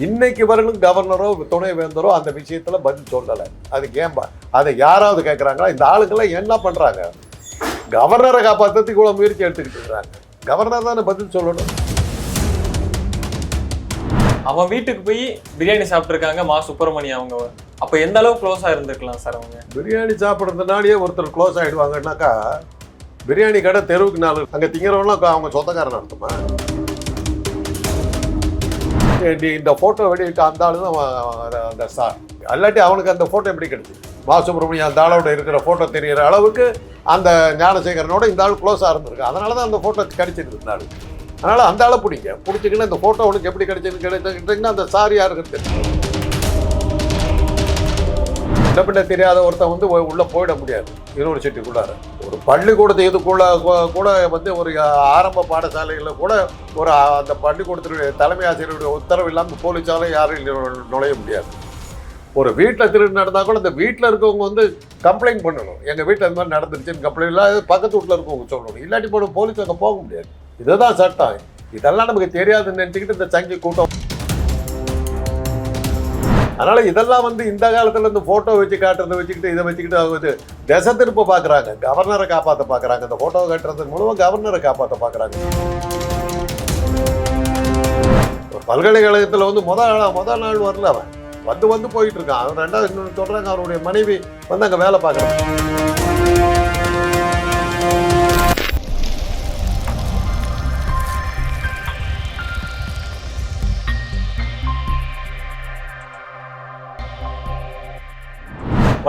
இன்னைக்கு வரலும் கவர்னரோ துணை வேந்தரோ அந்த விஷயத்துல பதில் சொல்லலை. அதுக்கு ஏன் பா- அதை யாராவது கேட்குறாங்களா இந்த ஆளுங்கெல்லாம் என்ன பண்றாங்க? கவர்னரை காப்பாற்றுறதுக்கு இவ்வளோ முயற்சி எடுத்துக்கிட்டு இருக்கிறாங்க கவர்னர் தானே பதில் சொல்லணும். அவன் வீட்டுக்கு போய் பிரியாணி சாப்பிட்டுருக்காங்க மா சுப்பிரமணியம் அவங்க. அப்ப எந்த அளவு க்ளோஸா இருந்திருக்கலாம் சார் அவங்க? பிரியாணி சாப்பிட்றதுனாலேயே ஒருத்தர் க்ளோஸ் ஆகிடுவாங்கன்னாக்கா பிரியாணி கடை தெருவுக்கு நாலு அங்கே திங்கிறவங்களாம் அவங்க சொந்தக்காரன் அர்த்தமா நீ இந்த ஃபோட்டோ வெளியிட்ட அந்த ஆளு தான் அந்த- சார் அல்லாட்டி அவனுக்கு அந்த ஃபோட்டோ எப்படி கிடைச்சி? மா சுப்பிரமணியம் அந்த ஆளோட இருக்கிற ஃபோட்டோ தெரிகிற அளவுக்கு அந்த ஞானசேகரனோட இந்த ஆள் க்ளோஸாக இருந்திருக்கு. அதனால தான் அந்த ஃபோட்டோ கிடைச்சிருக்கு இந்த அதனால் அந்த ஆளை பிடிங்க. பிடிச்சிக்கின்னு இந்த ஃபோட்டோ உனக்கு எப்படி கிடைச்சதுன்னு கிடைச்சிக்கிட்டிங்கன்னா அந்த சார் யாருக்குன்னு தெரியும்? சின்ன பின்ன தெரியாத ஒருத்தன் வந்து உள்ளே போயிட முடியாது. யூனிவர்சிட்டிக்குள்ளார ஒரு பள்ளிக்கூடத்து இதுக்குள்ள கூட வந்து ஒரு ஆரம்ப பாடசாலைகளில் கூட ஒரு அந்த பள்ளிக்கூடத்தினுடைய தலைமை ஆசிரியருடைய உத்தரவு இல்லாமல் போலீஸாலும் யாரும் நுழைய முடியாது. ஒரு வீட்டில் திருடு நடந்தால் கூட இந்த வீட்டில் இருக்கவங்க வந்து கம்ப்ளைண்ட் பண்ணணும். எங்கள் வீட்டில் இந்த மாதிரி நடந்துருச்சுன்னு கம்ப்ளைண்ட் இல்லாத பக்கத்து வீட்டில் இருக்கவங்க சொல்லணும். இல்லாட்டி போன போலீஸ் அங்கே போக முடியாது. இதுதான் சட்டம். இதெல்லாம் நமக்கு தெரியாதுன்னு நினச்சிக்கிட்டு இந்த சங்கி கூட்டம் அதனால இதெல்லாம் வந்து இந்த காலத்துல இந்த போட்டோ வச்சு காட்டுறதை வச்சுக்கிட்டு இதை வச்சுக்கிட்டு அவங்க வந்து திசை திருப்ப பாக்குறாங்க. கவர்னரை காப்பாற்ற பாக்குறாங்க. இந்த ஃபோட்டோ காட்டுறது மூலமா கவர்னரை காப்பாற்ற பாக்குறாங்க. பல்கலைக்கழகத்தில் வந்து முத நாள் முத நாள் வரல அவன். வந்து வந்து போயிட்டு இருக்கான். அவன் ரெண்டாவது இன்னொன்று சொல்கிறாங்க அவருடைய மனைவி வந்து அங்கே வேலை பார்க்குறாங்க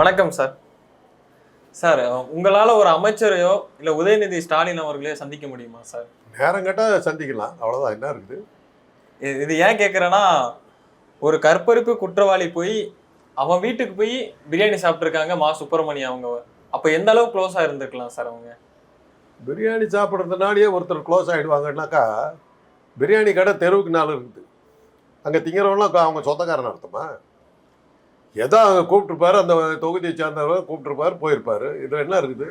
வணக்கம் சார். சார் உங்களால ஒரு அமைச்சரையோ இல்ல உதயநிதி ஸ்டாலின் அவர்களையோ சந்திக்க முடியுமா சார்? நேரம் கேட்டா சந்திக்கலாம். அவ்வளவுதான். என்ன இருக்குது? இது- ஏன் கேட்குறேன்னா ஒரு கற்பழிப்பு குற்றவாளி போய் அவன் வீட்டுக்கு போய் பிரியாணி சாப்பிட்டுருக்காங்க மா சுப்பிரமணியம் அவங்க. அப்ப எந்த அளவு க்ளோஸா இருந்திருக்கலாம் சார் அவங்க? பிரியாணி சாப்பிட்றதுனாலேயே ஒருத்தர் க்ளோஸ் ஆகிடுவாங்கன்னாக்கா பிரியாணி கடை தெருவுக்கு நாலு இருக்குது. அங்கே திங்கிறவங்களாம் அவங்க சொந்தக்காரன் அர்த்தமா? எதா அவங்க கூப்பிட்டுருப்பாரு அந்த தொகுதியை சேர்ந்தவர் கூப்பிட்டுருப்பாரு போயிருப்பாரு. இதில் என்ன இருக்குது?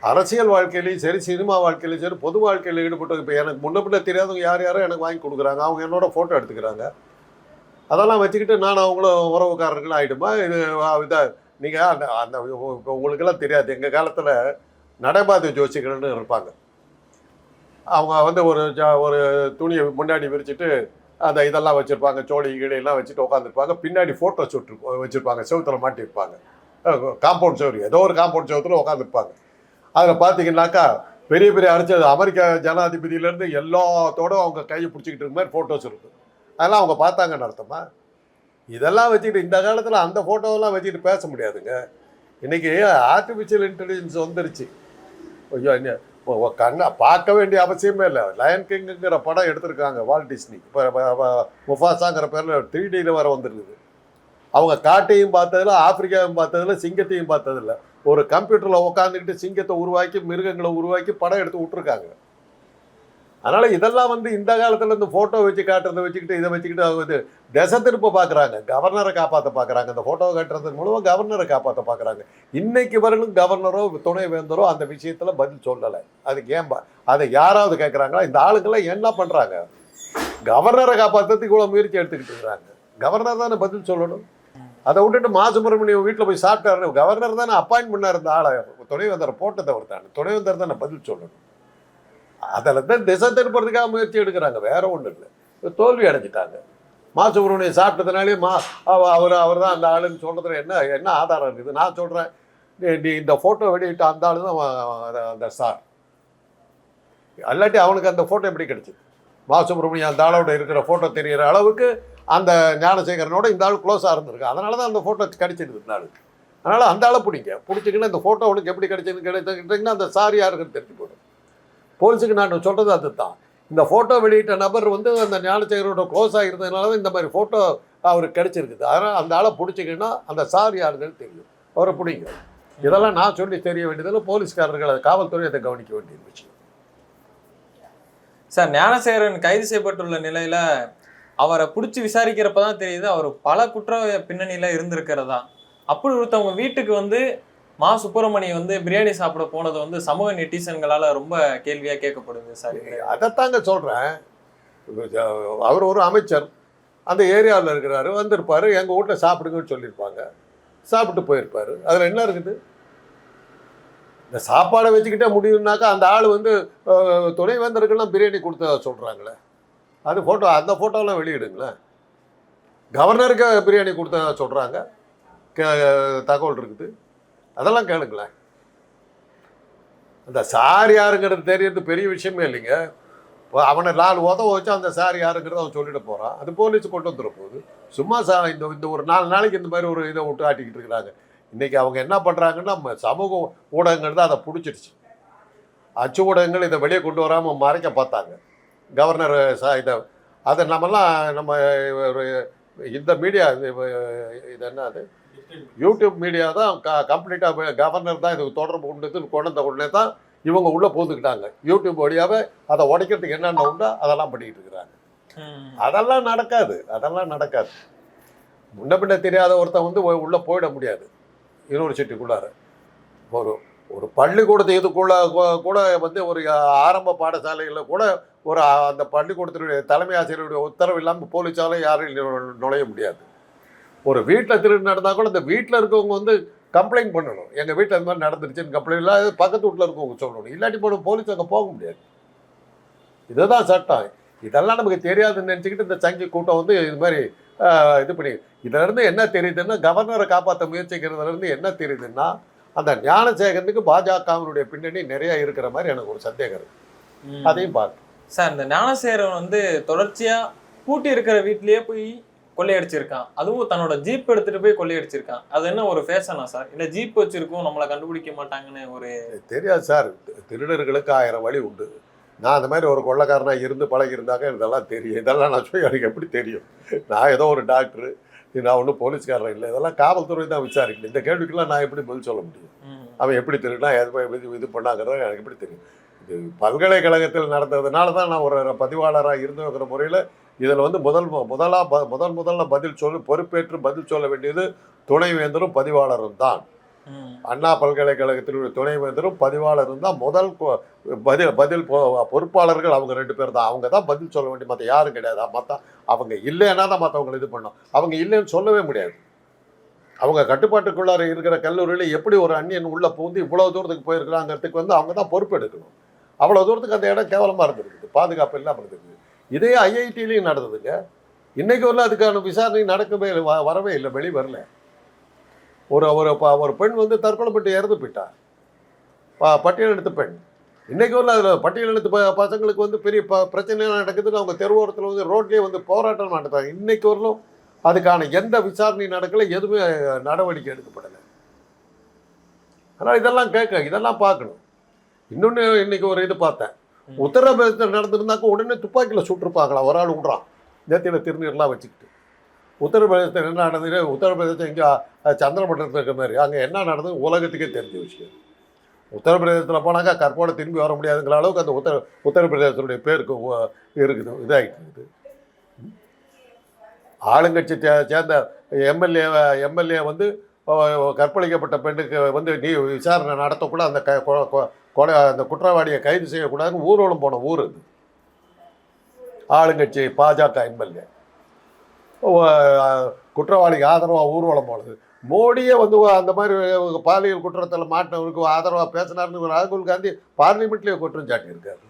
அரசியல் வாழ்க்கையிலையும் சரி சினிமா வாழ்க்கையிலையும் சரி பொது வாழ்க்கையில் ஈடுபட்டு இப்போ எனக்கு முன்ன பின்ன தெரியாதவங்க யார் யாரோ எனக்கு வாங்கி கொடுக்குறாங்க. அவங்க என்னோட ஃபோட்டோ எடுத்துக்கிறாங்க. அதெல்லாம் வச்சுக்கிட்டு நான் அவங்களும் உறவுக்காரர்கள் ஆகிடுமா இது இதாக நீங்கள் அந்த அந்த இப்போ உங்களுக்கெல்லாம் தெரியாது. எங்கள் காலத்தில் நடைபாதை ஜோசிகள்னு இருப்பாங்க. அவங்க வந்து ஒரு ஜா- ஒரு துணியை முன்னாடி விரிச்சிட்டு அந்த இதெல்லாம் வச்சுருப்பாங்க சோழி கீழையெல்லாம் வச்சுட்டு உட்காந்துருப்பாங்க பின்னாடி ஃபோட்டோ சுட்டு வச்சுருப்பாங்க செவத்தில் மாட்டியிருப்பாங்க. காம்பவுண்ட் செவரு ஏதோ ஒரு காம்பவுண்ட் செவத்தில் உட்காந்துருப்பாங்க அதில் பார்த்தீங்கன்னாக்கா பெரிய பெரிய அரசியல் அமெரிக்க ஜனாதிபதியிலேருந்து எல்லாத்தோடும் அவங்க கையை பிடிச்சிக்கிட்டு இருக்க மாதிரி ஃபோட்டோஸ் இருக்குது அதெல்லாம் அவங்க பார்த்தாங்கன்னு அர்த்தமா? இதெல்லாம் வச்சுக்கிட்டு இந்த காலத்தில் அந்த ஃபோட்டோவெல்லாம் வச்சுக்கிட்டு பேச முடியாதுங்க. இன்றைக்கி ஆர்டிஃபிஷியல் இன்டெலிஜென்ஸ் வந்துருச்சு. ஐயோ என்ன? கண்ணா பார்க்க வேண்டிய அவசியமே இல்லை. லயன் கிங்குங்கிற படம் எடுத்திருக்காங்க வால் டிஸ்னி இப்போ முஃபாசாங்கிற பேரில் த்ரீ டியில் வர வந்துருக்குது. அவங்க காட்டையும் பார்த்ததில்ல ஆப்பிரிக்காவையும் பார்த்ததில்ல சிங்கத்தையும் பார்த்ததில்ல. ஒரு கம்ப்யூட்டரில் உட்காந்துக்கிட்டு சிங்கத்தை உருவாக்கி மிருகங்களை உருவாக்கி படம் எடுத்து விட்ருக்காங்க அதனால் இதெல்லாம் வந்து இந்த காலத்தில் இந்த ஃபோட்டோ வச்சு காட்டுறதை வச்சுக்கிட்டு இதை வச்சுக்கிட்டு அவங்க வந்து திசை திருப்ப பார்க்குறாங்க கவர்னரை காப்பாற்ற பார்க்குறாங்க அந்த ஃபோட்டோவை காட்டுறதன் மூலமாக கவர்னரை காப்பாற்ற பார்க்குறாங்க இன்றைக்கு வரலும் கவர்னரோ துணை வேந்தரோ அந்த விஷயத்தில் பதில் சொல்லலை. அதுக்கு ஏன் அதை யாராவது கேட்குறாங்களா இந்த ஆளுங்கெல்லாம் என்ன பண்ணுறாங்க கவர்னரை காப்பாற்றுறதுக்கு இவ்வளோ முயற்சி எடுத்துக்கிட்டு இருக்கிறாங்க கவர்னர் தானே பதில் சொல்லணும். அதை விட்டுட்டு மா சுப்பிரமணியம் வீட்டில் போய் சாப்பிட்டாரு கவர்னர் தானே அப்பாயின்ட் பண்ணார். இந்த ஆளை துணைவேந்தரை போட்டதை ஒருத்தாங்க துணைவேந்தர் தானே பதில் சொல்லணும். அதில் தான் திசை திருப்புறதுக்காக முயற்சி எடுக்கிறாங்க. வேற ஒன்றும் இல்லை. தோல்வி அடைஞ்சிட்டாங்க. மா சுப்பிரமணியம் சாப்பிட்டதுனாலே மா அவ- அவர் அவர் தான் அந்த ஆளுன்னு சொல்கிறதுல என்ன என்ன ஆதாரம் இருக்குது? நான் சொல்கிறேன் நீ இந்த ஃபோட்டோ வெளியிட்ட அந்த ஆளு தான் அந்த- சார் அல்லாட்டி அவனுக்கு அந்த ஃபோட்டோ எப்படி கிடைச்சிது? மா சுப்பிரமணியம் அந்த ஆளோட இருக்கிற ஃபோட்டோ தெரிகிற அளவுக்கு அந்த ஞானசேகரனோட இந்த ஆள் க்ளோஸாக இருந்திருக்கு. அதனால தான் அந்த ஃபோட்டோ கிடைச்சிருக்கு இந்த ஆளுக்கு. அதனால் அந்த ஆளை பிடிங்க. பிடிச்சிங்கன்னா இந்த ஃபோட்டோ உனக்கு எப்படி கிடைச்சதுன்னு கிடைச்சிக்கிட்டிங்கன்னா அந்த சார் யாருக்குன்னு தெரிஞ்சு போடும் போலீஸுக்கு நான் சொல்கிறது அதுதான். இந்த ஃபோட்டோ வெளியிட்ட நபர் வந்து அந்த ஞானசேகரோட க்ளோஸ் ஆகிருந்ததுனால தான் இந்த மாதிரி ஃபோட்டோ அவருக்கு கிடச்சிருக்குது. அதனால் அந்த ஆளை பிடிச்சிக்கின்னா அந்த சார் யாருன்னு தெரியும். அவரை பிடிங்க இதெல்லாம் நான் சொல்லி தெரிய வேண்டியதில் போலீஸ்காரர்கள் அதை காவல்துறை அதை கவனிக்க வேண்டிய விஷயம். சார் ஞானசேகரன் கைது செய்யப்பட்டுள்ள நிலையில் அவரை பிடிச்சி விசாரிக்கிறப்ப தான் தெரியுது அவர் பல குற்ற பின்னணியில் இருந்திருக்கிறதா. அப்படி ஒருத்தவங்க வீட்டுக்கு வந்து மா சுப்பிரமணியம் வந்து பிரியாணி சாப்பிட போனது வந்து சமூக நெட்டிசன்களால ரொம்ப கேள்வியா கேட்கப்படுது சார். அதைத்தாங்க சொல்கிறேன் அவர் ஒரு அமைச்சர். அந்த ஏரியாவில் இருக்கிறாரு. வந்திருப்பாரு. எங்கள் வீட்டில் சாப்பிடுங்கன்னு சொல்லியிருப்பாங்க. சாப்பிட்டு போயிருப்பாரு. அதில் என்ன இருக்குது? இந்த சாப்பாடை வச்சுக்கிட்டே முடியும்னாக்கா அந்த ஆள் வந்து துணை துணைவேந்தருக்கெல்லாம் பிரியாணி கொடுத்ததா சொல்கிறாங்களே அது ஃபோட்டோ அந்த ஃபோட்டோலாம் வெளியிடுங்களேன். கவர்னருக்கு பிரியாணி கொடுத்ததா சொல்கிறாங்க தகவல் இருக்குது. அதெல்லாம் கேளுங்களேன். அந்த சார் யாருங்கிறது தெரியறது பெரிய விஷயமே இல்லைங்க. இப்போ அவனை நாலு உதவ வச்சு அந்த சார் யாருங்கிறத அவன் சொல்லிட்டு போகிறான் அது போலீஸ் கொண்டு வந்துட போகுது. சும்மா சா இந்த இந்த ஒரு நாலு நாளைக்கு இந்த மாதிரி ஒரு இதை விட்டு ஆட்டிக்கிட்டு இருக்கிறாங்க. இன்றைக்கி அவங்க என்ன பண்ணுறாங்கன்னா நம்ம சமூக ஊடகங்கள் தான் அதை பிடிச்சிருச்சு அச்சு ஊடகங்கள் இதை வெளியே கொண்டு வராமல் மறைக்க பார்த்தாங்க. கவர்னர் சா இதை அதை நம்மலாம் நம்ம ஒரு இந்த மீடியா இது இது என்ன அது? யூடியூப் மீடியா தான் க கம்ப்ளீட்டாக கவர்னர் தான் இதுக்கு தொடர்பு கொண்டு கொண்டு வந்த உடனே தான் இவங்க உள்ளே போந்துக்கிட்டாங்க. யூடியூப் வழியாகவே அதை உடைக்கிறதுக்கு என்னென்ன உண்டோ அதெல்லாம் பண்ணிக்கிட்டு இருக்கிறாங்க. அதெல்லாம் நடக்காது அதெல்லாம் நடக்காது. முன்ன பின்ன தெரியாத ஒருத்தன் வந்து உள்ள போயிட முடியாது. யூனிவர்சிட்டிக்குள்ளார ஒரு ஒரு பள்ளிக்கூடத்து இதுக்குள்ள கூட வந்து ஒரு ஆரம்ப பாடசாலைகளில் கூட ஒரு அந்த பள்ளிக்கூடத்தினுடைய தலைமை ஆசிரியருடைய உத்தரவு இல்லாமல் போலீஸால யாரும் நுழைய முடியாது. ஒரு வீட்டில் திருட்டு நடந்தால் கூட இந்த வீட்டில் இருக்கவங்க வந்து கம்ப்ளைண்ட் பண்ணணும். எங்கள் வீட்டில் இந்த மாதிரி நடந்துருச்சுன்னு கம்ப்ளைண்ட் இல்லாத பக்கத்து வீட்டில் இருக்கவங்க சொல்லணும். இல்லாட்டி போன போலீஸ் அங்கே போக முடியாது. இதுதான் சட்டம். இதெல்லாம் நமக்கு தெரியாதுன்னு நினச்சிக்கிட்டு இந்த சங்கி கூட்டம் வந்து இது மாதிரி இது பண்ணி இதிலிருந்து என்ன தெரியுதுன்னா கவர்னரை காப்பாற்ற முயற்சிக்கிறதுலேருந்து என்ன தெரியுதுன்னா அந்த ஞானசேகரனுக்கு பாஜகவினுடைய பின்னணி நிறைய இருக்கிற மாதிரி எனக்கு ஒரு சந்தேகம் இருக்கு. ம். அதையும் பார்க்க சார் இந்த ஞானசேகரன் வந்து தொடர்ச்சியா பூட்டி இருக்கிற வீட்லயே போய் கொள்ளையடிச்சிருக்கான். அதுவும் தன்னோட ஜீப் எடுத்துட்டு போய் கொள்ளையடிச்சிருக்கான். அது என்ன ஒரு ஃபேஷனா சார்? இல்ல ஜீப் வச்சிருக்கோம் நம்மளை கண்டுபிடிக்க மாட்டாங்கன்னு ஒரு தெரியாது சார். திருடர்களுக்கு ஆயிரம் வழி உண்டு. நான் அந்த மாதிரி ஒரு கொள்ளைக்காரனா இருந்து பழகி இருந்தாக்க இதெல்லாம் தெரியும். இதெல்லாம் நான் சொல்லி எனக்கு எப்படி தெரியும்? நான் ஏதோ ஒரு டாக்டரு நான் ஒன்றும் போலீஸ்காரன் இல்லை. இதெல்லாம் காவல்துறை தான் விசாரிக்கணும். இந்த கேள்விக்கெல்லாம் நான் எப்படி பதில் சொல்ல முடியும்? அவன் எப்படி திருடினா எது இது இது பண்ணாங்கிறது எனக்கு எப்படி தெரியும்? இது பல்கலைக்கழகத்தில் நடந்ததுனால தான் நான் ஒரு பதிவாளராக இருந்துங்கிற முறையில் இதில் வந்து முதல் மு- முதலா முதல்ல பதில் சொல்லி பொறுப்பேற்று பதில் சொல்ல வேண்டியது துணைவேந்தரும் பதிவாளரும் தான். அண்ணா பல்கலைக்கழகத்தினுடைய துணைவேந்தரும் பதிவாளரும் தான். முதல் பதில் பதில் பொ- பொறுப்பாளர்கள் அவங்க ரெண்டு பேர் தான். அவங்க தான் பதில் சொல்ல வேண்டிய மற்ற யாரும் கிடையாது. மற்ற அவங்க இல்லைன்னா தான் மற்றவங்களை இது பண்ணோம். அவங்க இல்லைன்னு சொல்லவே முடியாது. அவங்க கட்டுப்பாட்டுக்குள்ளார இருக்கிற கல்லூரியில் எப்படி ஒரு அந்நியன் உள்ளே பூந்து இவ்வளோ தூரத்துக்கு போயிருக்கிறாங்கிறதுக்கு வந்து அவங்க தான் பொறுப்பெடுக்கணும். அவ்வளோ தூரத்துக்கு அந்த இடம் கேவலமாக இருந்திருக்குது. பாதுகாப்பு இல்லாமல் இருந்திருக்கு இதே ஐஐடிலையும் நடந்ததுங்க. இன்றைக்கு வரல அதுக்கான விசாரணை நடக்கவே இல்லை வ- வரவே இல்லை வெளி வரல. ஒரு ஒரு ஒரு பெண் வந்து தற்கொலை பட்டு இறந்து போயிட்டார் பா பட்டியலெடுத்த பெண். இன்றைக்கு வரல அதில் பட்டியலெடுத்த ப பசங்களுக்கு வந்து பெரிய ப பிரச்சனைலாம் நடக்குதுன்னு அவங்க தெருவோரத்தில் வந்து ரோட்லேயே வந்து போராட்டம் நடத்துறாங்க. இன்றைக்கு வரலும் அதுக்கான எந்த விசாரணை நடக்கலை எதுவுமே நடவடிக்கை எடுக்கப்படலை. ஆனால் இதெல்லாம் கேட்க இதெல்லாம் பார்க்கணும். இன்னொன்று இன்றைக்கி ஒரு இது பார்த்தேன். உத்தரப்பிரதேசத்தில் நடந்திருந்தாக்க உடனே துப்பாக்கியில் சுட்டிருப்பாங்களா? ஒரு ஆள் விட்றான் நேத்தியில் திருநீர்லாம் வச்சுக்கிட்டு. உத்தரப்பிரதேசத்தில் என்ன நடந்தது? உத்தரப்பிரதேசம் இங்கே சந்திரமண்டலத்தில் இருக்கிற மாதிரி. அங்கே என்ன நடந்தது? உலகத்துக்கே தெரிஞ்ச விஷயம். உத்தரப்பிரதேசத்தில் போனாக்கா கற்போட திரும்பி வர முடியாதுங்கிற அளவுக்கு அந்த உத்தர உத்தரப்பிரதேசத்துடைய பேருக்கு இருக்குது இதாகிட்டு இருக்குது ஆளுங்கட்சி சே- சேர்ந்த எம்எல்ஏ எம்எல்ஏ வந்து கற்பழிக்கப்பட்ட பெண்ணுக்கு வந்து நீ விசாரணை நடத்தக்கூட அந்த க கொலை அந்த குற்றவாளியை கைது செய்யக்கூடாதுன்னு ஊர்வலம் போன ஊர் அது. ஆளுங்கட்சி பாஜக எம்எல்ஏ. குற்றவாளிக்கு ஆதரவாக ஊர்வலம் போனது. மோடியே வந்து அந்த மாதிரி பாலியல் குற்றத்தில் மாட்டினவருக்கு ஆதரவாக பேசினார்னு ஒரு ராகுல் காந்தி பார்லிமெண்ட்லேயே குற்றம் சாட்டியிருக்காரு.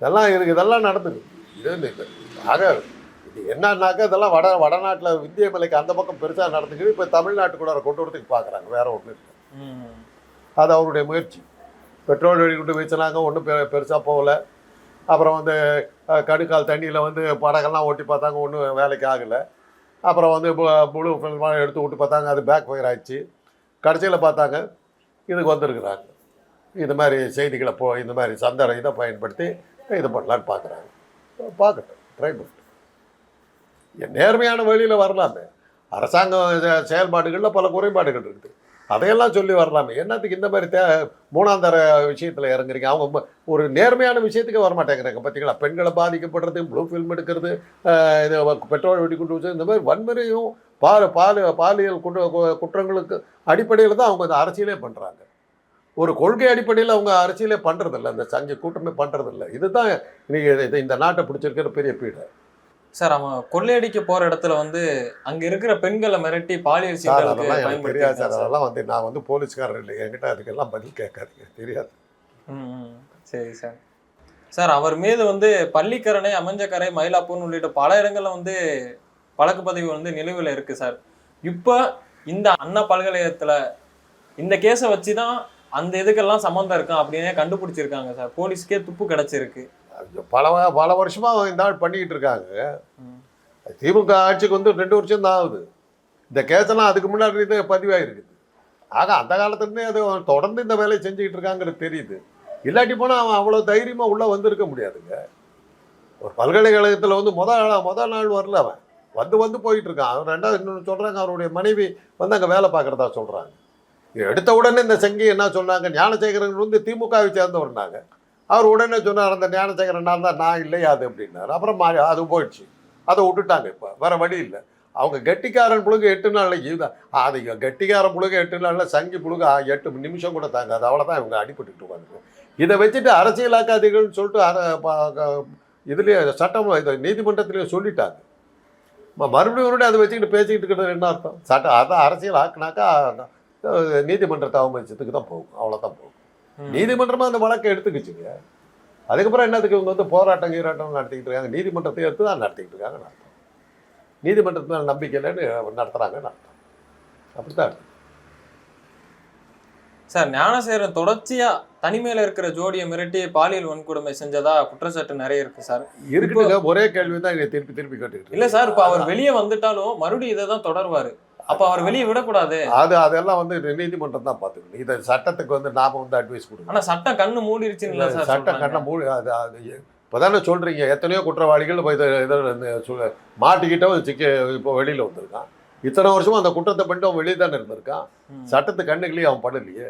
இதெல்லாம் இருக்கு இதெல்லாம் நடந்தது இது ஆக இது என்னன்னாக்கா இதெல்லாம் வட வடநாட்டில் இந்திய மலைக்கு அந்த பக்கம் பெருசாக நடந்துக்குது. இப்போ தமிழ்நாட்டுக்குள்ளார கொண்டு வரதுக்கு பார்க்குறாங்க வேற ஒன்று இல்லை. அது அவருடைய முயற்சி. பெட்ரோல் வெடிக்கிட்டு வீசினாங்க ஒன்றும் பெ பெருசாக போகல. அப்புறம் வந்து கடுக்கால் தண்ணியில் வந்து படகெல்லாம் ஓட்டி பார்த்தாங்க ஒன்றும் வேலைக்கு ஆகலை. அப்புறம் வந்து முழு ஃபில்மாக எடுத்து விட்டு பார்த்தாங்க அது பேக் ஃபயர் ஆயிடுச்சு. கடைசியில் பார்த்தாங்க இதுக்கு வந்திருக்கிறாங்க. இது மாதிரி செய்திகளை போ இந்த மாதிரி சந்தர இதை பயன்படுத்தி இது பண்ணலான்னு பார்க்குறாங்க. பார்க்கட்டும் ட்ரை பண்ணட்டும். என் நேர்மையான வழியில் வரலாமே. அரசாங்க செயல்பாடுகளில் பல குறைபாடுகள் இருக்குது. அதையெல்லாம் சொல்லி வரலாமே. என்னத்துக்கு இந்த மாதிரி தே மூணாம் தர விஷயத்தில் இறங்குறீங்க? அவங்க ஒரு நேர்மையான விஷயத்துக்கு வர மாட்டேங்கிறாங்க பார்த்தீங்களா பெண்களை பாதிக்கப்படுறது ப்ளூ ஃபில்ம் எடுக்கிறது இது வ- பெட்ரோல் வெடிகுண்டு வச்சு இந்த மாதிரி வன்முறையும் பால் பால் பாலியல் குற்ற குற்றங்களுக்கு அடிப்படையில் தான் அவங்க இந்த அரசியலே பண்ணுறாங்க ஒரு கொள்கை அடிப்படையில் அவங்க அரசியலே பண்ணுறதில்ல அந்த சங்க கூட்டமே பண்ணுறதில்ல இதுதான் இன்னைக்கு இது இந்த நாட்டை பிடிச்சிருக்கிற பெரிய பீடை. சார் அவன் கொள்ளையடிக்க போற இடத்துல வந்து அங்க இருக்கிற பெண்களை மிரட்டி பாலியல் சீண்டலுக்கு தெரியாது சார். அதெல்லாம் வந்து நான் வந்து போலீஸ்காரர் இல்லை. என்கிட்ட அதுக்கெல்லாம் பதில் கேட்காதீங்க. தெரியாது. சரி சார். சார் அவர் மீது வந்து பள்ளிக்கரணை அமைஞ்சக்கரை மயிலாப்பூர் உள்ளிட்ட பல இடங்கள்ல வந்து வழக்கு பதிவு வந்து நிலுவையில் இருக்கு சார். இப்போ இந்த அண்ணா பல்கலைக்கழகத்துல இந்த கேஸை வச்சு தான் அந்த இதுக்கெல்லாம் சம்மந்தம் இருக்கும் அப்படின்னே கண்டுபிடிச்சிருக்காங்க சார். போலீஸ்க்கே துப்பு கிடைச்சிருக்கு. பல பல வருஷமா இந்த ஆள் பண்ணிக்கிட்டு இருக்காங்க. திமுக ஆட்சிக்கு வந்து ரெண்டு வருஷம் தான் ஆகுது. இந்த கேஸெல்லாம் அதுக்கு முன்னாடி இது பதிவாயிருக்குது ஆக அந்த காலத்துலேருந்தே அது அவன் தொடர்ந்து இந்த வேலையை செஞ்சுக்கிட்டு இருக்காங்கிறது தெரியுது. இல்லாட்டி போனால் அவன் அவ்வளோ தைரியமாக உள்ளே வந்திருக்க முடியாதுங்க. ஒரு பல்கலைக்கழகத்தில் வந்து முத நாள் முத நாள் வரல அவன். வந்து வந்து போயிட்டு இருக்கான். அவன் ரெண்டாவது இன்னொன்று சொல்கிறாங்க அவருடைய மனைவி வந்து அங்கே வேலை பார்க்குறதா சொல்கிறாங்க எடுத்த உடனே இந்த சங்கி என்ன சொன்னாங்க? ஞானசேகரன் வந்து திமுகவை சேர்ந்தவர்னாங்க. அவர் உடனே சொன்னார் அந்த ஞானசேகரன் நான் தான் நான் இல்லையா அது? அப்படின்னாரு. அப்புறம் மா அது போயிடுச்சு. அதை விட்டுட்டாங்க இப்போ. வேறு வழி இல்லை. அவங்க கெட்டிக்காரன் புழுங்க எட்டு நாளில் இதுதான் அது கெட்டிக்காரன் புழுங்க எட்டு நாளில் சங்கி புழுங்க எட்டு நிமிஷம் கூட தாங்க அது அவ்வளோதான் இவங்க அடிபட்டுட்டு உட்காந்து இதை வச்சுட்டு அரசியலாக்காதீர்கள்னு சொல்லிட்டு அர இதுலேயே சட்டம் இது நீதிமன்றத்திலேயே சொல்லிட்டாங்க. மறுபடியும் மறுபடியும் அதை வச்சுக்கிட்டு பேசிக்கிட்டு இருக்கிறது என்ன அர்த்தம்? சட்டம் அதான் அரசியல் ஆக்குனாக்கா நீதிமன்றத்தை அவமதிச்சதுக்கு தான் போகும். அவ்வளோதான் போகும். நீதிமன்றமா அந்த வழக்கை எடுத்துக்கிச்சுங்க அதுக்கப்புறம் என்னதுக்கு இவங்க வந்து போராட்டம் கீராட்டம் நடத்திக்கிட்டு இருக்காங்க? நீதிமன்றத்தை எடுத்து தான் நடத்திக்கிட்டு இருக்காங்கன்னு அர்த்தம் நீதிமன்றத்து மேல நம்பிக்கை இல்லைன்னு நடத்துறாங்கன்னு அர்த்தம் அப்படித்தான். சார் ஞானசேகரன் தொடர்ச்சியா தனிமையில இருக்கிற ஜோடியை மிரட்டி பாலியல் வன்கொடுமை செஞ்சதா குற்றச்சாட்டு நிறைய இருக்கு சார். இருக்குதுங்க ஒரே கேள்வி தான் திருப்பி திருப்பி கேட்டுக்கிட்டு இல்ல சார் இப்ப அவர். வெளியே வந்துட்டாலும் மறுபடியும் இதை தான் தொடர்வாரு. அப்ப அவர் வெளியே விடக்கூடாது. அது அதெல்லாம் வந்து நீதிமன்றம் தான் பார்த்துக்கணும். இதை சட்டத்துக்கு வந்து நாம வந்து அட்வைஸ் கொடுக்கணும். ஆனா சட்டம் கண்ணு மூடிருச்சுன்னு இல்ல சார் சட்டம். கண்ண மூடி அது அது இப்போதானே சொல்றீங்க. எத்தனையோ குற்றவாளிகள் இப்போ இதை இதை சொல்ல மாட்டிக்கிட்டவன் சிக்க இப்போ வெளியில வந்திருக்கான். இத்தனை வருஷமா அந்த குற்றத்தை பண்ணிட்டு அவன் வெளியே தானே இருந்திருக்கான். சட்டத்து கண்ணுக்குள்ளேயே அவன் பண்ணலையே.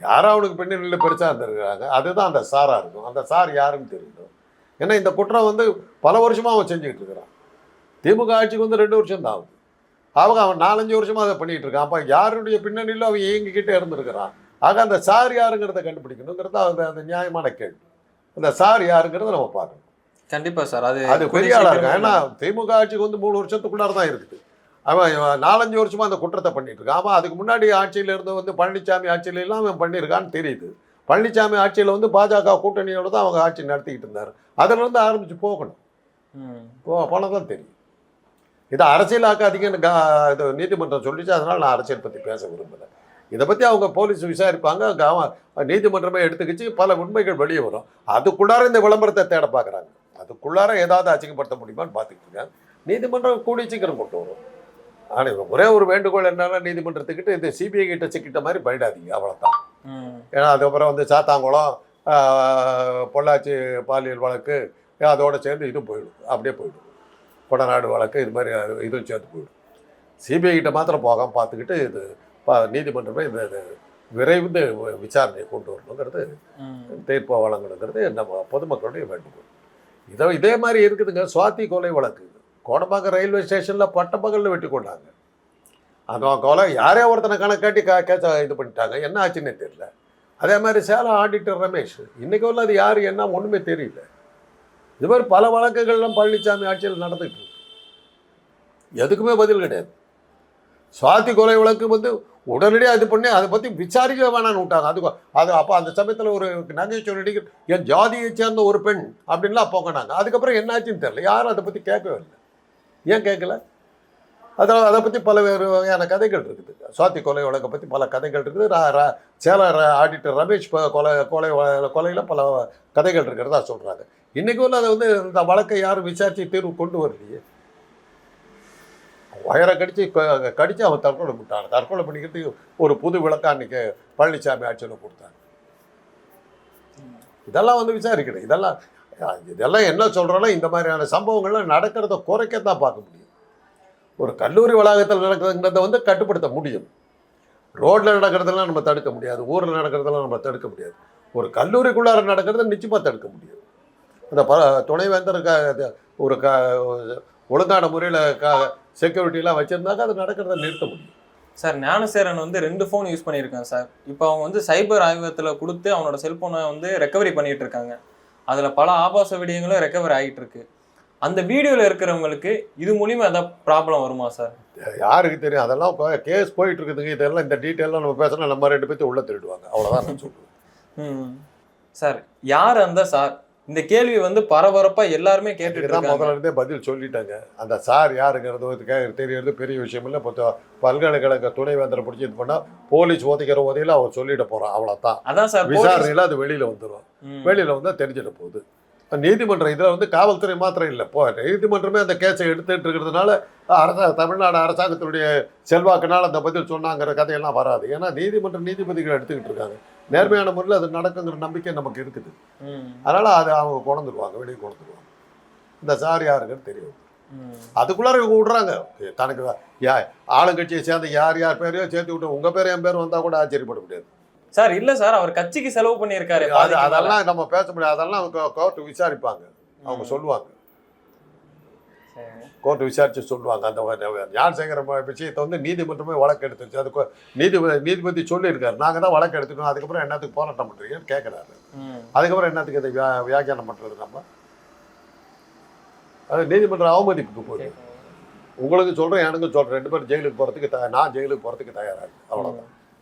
யாரோ அவனுக்கு பின்னணியில் பெருசாக இருந்திருக்காங்க அதுதான் அந்த சாரா இருக்கும். அந்த சார் யாருன்னு தெரியணும் ஏன்னா இந்த குற்றம் வந்து பல வருஷமா அவன் செஞ்சுக்கிட்டு இருக்கிறான். திமுக ஆட்சிக்கு வந்து ரெண்டு வருஷம் தான் ஆகுது. அவங்க அவன் நாலஞ்சு வருஷமா அதை பண்ணிட்டு இருக்கான். அப்போ யாருடைய பின்னணியில் அவன் இயங்கிக்கிட்டே இருந்திருக்கிறான். ஆக அந்த சார் யாருங்கிறத கண்டுபிடிக்கணுங்கிறது அது அந்த நியாயமான கேள்வி. அந்த சார் யாருங்கிறத நம்ம பார்க்கணும். கண்டிப்பா சார். அது அது பெரிய ஆளா இருக்கான் ஏன்னா திமுக ஆட்சிக்கு வந்து மூணு வருஷத்துக்குள்ளார தான் இருக்குது. அவன் நாலஞ்சு வருஷமா அந்த குற்றத்தை பண்ணிட்டு இருக்கான். அவன் அதுக்கு முன்னாடி ஆட்சியில இருந்து வந்து பழனிசாமி ஆட்சியில எல்லாம் அவன் பண்ணியிருக்கான்னு தெரியுது. பழனிசாமி ஆட்சியில வந்து பாஜக கூட்டணியோட தான் அவங்க ஆட்சி நடத்திக்கிட்டு இருந்தார். அதுல இருந்து ஆரம்பிச்சு போகணும். போனால் தான் தெரியும். இதை அரசியலாக்காதீங்கன்னு கா- இது நீதிமன்றம் சொல்லிச்சு. அதனால நான் அரசியல் பற்றி பேச விரும்பலை. இதை பற்றி அவங்க போலீஸ் விசாரிப்பாங்க. கவ- நீதிமன்றமே எடுத்துக்கிச்சு. பல உண்மைகள் வெளியே வரும். அதுக்குள்ளார இந்த விளம்பரத்தை தேட பார்க்குறாங்க அதுக்குள்ளார ஏதாவது அச்சிங்கப்படுத்த முடியுமான்னு பார்த்துக்கிட்டு இருக்காங்க நீதிமன்றம் கூடி சீக்கிரம் கொண்டு வரும். ஆனால் ஒரே ஒரு வேண்டுகோள் என்னன்னா நீதிமன்றத்துக்கிட்ட இந்த சிபிஐ கிட்ட சிக்கிட்ட மாதிரி பண்ணிடாதீங்க அவ்வளோதான். ஏன்னா அதுக்கப்புறம் வந்து சாத்தாங்குளம் பொள்ளாச்சி பாலியல் வழக்கு அதோட சேர்ந்து இதுவும் போயிடும் அப்படியே போயிடும் கொடநாடு வழக்கு இது மாதிரி இதுவும் சேர்த்து போயிடும். சிபிஐ கிட்ட மாத்திரம் போகாம பார்த்துக்கிட்டு இது ப- நீதிமன்றமே இந்த இது விரைந்து விசாரணையை கொண்டு வரணுங்கிறது. தீர்ப்பை வழங்கணுங்கிறது நம்ம பொதுமக்களுடைய வேண்டுகோள். இதோ இதே மாதிரி இருக்குதுங்க. சுவாதி கொலை வழக்கு. கோடம்பாக்கம் ரயில்வே ஸ்டேஷனில் பட்டப்பகலில் வெட்டி கொண்டாங்க. அந்த கொலை யாரே ஒருத்தனை கணக்காட்டி கா கேச்ச இது பண்ணிட்டாங்க. என்ன ஆச்சுன்னே தெரியல. அதே மாதிரி சேலம் ஆடிட்டர் ரமேஷ். இன்னைக்கு உள்ள அது யார் என்ன ஒன்றுமே தெரியல. இது மாதிரி பல வழக்குகள்லாம் பழனிசாமி ஆட்சியில் நடந்துட்டு இருக்கு. எதுக்குமே பதில் கிடையாது. சுவாதி கொலை வழக்கு வந்து உடனடியாக இது பண்ணி அதை பற்றி விசாரிக்க வேணாம்னு விட்டாங்க. அது அது அப்போ அந்த சமயத்தில் ஒரு நகைச்சுவை நடிகர் என் ஜாதியை சேர்ந்த ஒரு பெண் அப்படின்லாம் போங்கினாங்க அதுக்கப்புறம் என்னாச்சுன்னு தெரியல. யாரும் அதை பற்றி கேட்கவே இல்லை. ஏன் கேட்கல? அதனால் அதை பற்றி பல வேறு வகையான கதைகள் இருக்குது. சுவாதி கொலை வழக்கை பற்றி பல கதைகள் இருக்குது. ரா- ரா- சேலம் ஆடிட்டர் ரமேஷ் கொலை கொலை வ- கொலையில் பல கதைகள் இருக்கிறதா சொல்கிறாங்க இன்றைக்கி அதை வந்து இந்த வழக்கை யாரும் விசாரித்து தீர்வு கொண்டு வரலையே. உயரை கடிச்சு க- கடிச்சு அவன் தற்கொலை பண்ணிட்டான். தற்கொலை பண்ணிக்கிறதுக்கு ஒரு புது விளக்கா அன்னைக்கு பழனிசாமி ஆட்சியில் கொடுத்தாங்க இதெல்லாம் வந்து விசாரிக்கணும். இதெல்லாம் இதெல்லாம் என்ன சொல்கிறோன்னா இந்த மாதிரியான சம்பவங்கள்லாம் நடக்கிறத குறைக்கத்தான் பார்க்க முடியும். ஒரு கல்லூரி வளாகத்தில் நடக்கிறதுங்கிறத வந்து கட்டுப்படுத்த முடியும். ரோட்டில் நடக்கிறதெல்லாம் நம்ம தடுக்க முடியாது. ஊரில் நடக்கிறதெல்லாம் நம்ம தடுக்க முடியாது. ஒரு கல்லூரிக்குள்ளார நடக்கிறத நிச்சயமாக தடுக்க முடியும். அந்த ப துணைவேந்தர் க ஒரு க ஒழுங்கான முறையில் க செக்யூரிட்டிலாம் வச்சுருந்தாக்க அது நடக்கிறத நிறுத்த முடியும். சார் ஞானசேரன் வந்து ரெண்டு ஃபோன் யூஸ் பண்ணியிருக்கான் சார். இப்போ அவங்க வந்து சைபர் ஆய்வகத்தில் கொடுத்து அவனோட செல்போனை வந்து ரெக்கவரி பண்ணிட்டு இருக்காங்க. அதில் பல ஆபாச விடயங்களும் ரெக்கவரி ஆகிட்டு இருக்கு அந்த வீடியோல இருக்கிறவங்களுக்கு இது மூலியமா ஏதாவது ப்ராப்ளம் வருமா சார்? யாருக்கு தெரியும்? அதெல்லாம் கேஸ் போயிட்டு இருக்குதுங்க. இதெல்லாம் இந்த டீட்டெயிலாம் நம்ம பேசணும் நம்ம ரெண்டு பேர்த்தையும் உள்ள திருடுவாங்க. அவ்வளோதான் நான் சொல்லுவேன் ம். சார் யார் அந்த சார்? இந்த கேள்வி வந்து பரபரப்பா எல்லாருமே கேட்டுட்டு முதல்ல பதில் சொல்லிட்டாங்க. அந்த சார் யாருங்கிறது தெரியறது பெரிய விஷயம் இல்லை. இப்போ பல்கலைக்கழக துணைவேந்தரை பிடிச்சி இது பண்ணால் போலீஸ் ஓதிக்கிற ஓதையில் அவர் சொல்லிட போகிறான் அவ்வளோதான் அதான் சார் விசாரணையில் அது வெளியில் வந்துடும். வெளியில் வந்தால் தெரிஞ்சிட போகுது. நீதிமன்றம் இதில் வந்து காவல்துறை மாத்திரம் இல்லை. இப்போ நீதிமன்றமே அந்த கேஸை எடுத்துட்டு இருக்கிறதுனால அரச தமிழ்நாடு அரசாங்கத்தினுடைய செல்வாக்குனால அந்த பதில் சொன்னாங்கிற கதையெல்லாம் வராது. ஏன்னா நீதிமன்ற நீதிபதிகள் எடுத்துக்கிட்டு இருக்காங்க. நேர்மையான முறையில் அது நடக்குங்கிற நம்பிக்கை நமக்கு இருக்குது. அதனால் அது அவங்க கொண்டுருவாங்க வெளியே கொண்டுருவாங்க இந்த சார் யாருங்கன்னு தெரியும். அதுக்குள்ளார விடுறாங்க தனக்கு யா ஆளுங்கட்சியை சேர்ந்த யார் யார் பேரையோ சேர்த்து விட்டு உங்கள் பேர் என் பேர் வந்தால் கூட ஆச்சரியப்பட முடியாது சார் இல்ல சார் அவர் கட்சிக்கு செலவு பண்ணியிருக்காரு அது. அதெல்லாம் நம்ம பேச முடியாது அதெல்லாம் கோர்ட்டு விசாரிப்பாங்க அவங்க. சொல்லுவாங்க. கோர்ட்டு விசாரிச்சு சொல்லுவாங்க அந்த வ- ஞானசேகர ம- விஷயத்தை வந்து நீதிமன்றமே வழக்கு எடுத்துச்சு அது நீதிபதி நீதிபதி சொல்லியிருக்காரு. நாங்கள் தான் வழக்கு எடுத்துக்கணும் அதுக்கப்புறம் என்னத்துக்கு போராட்டம் பண்ணுறீங்கன்னு கேட்குறாரு. அதுக்கப்புறம் என்னத்துக்கு இதை வியா வியாக்கியானம் பண்ணுறது நம்ம? அது நீதிமன்ற அவமதிப்புக்கு போகுது. உங்களுக்கு சொல்கிறேன் எனக்கு சொல்கிறேன் ரெண்டு பேரும் ஜெயிலுக்கு போகிறதுக்கு த நான் ஜெயிலுக்கு போகிறதுக்கு தயாராக அவ்வளோதான்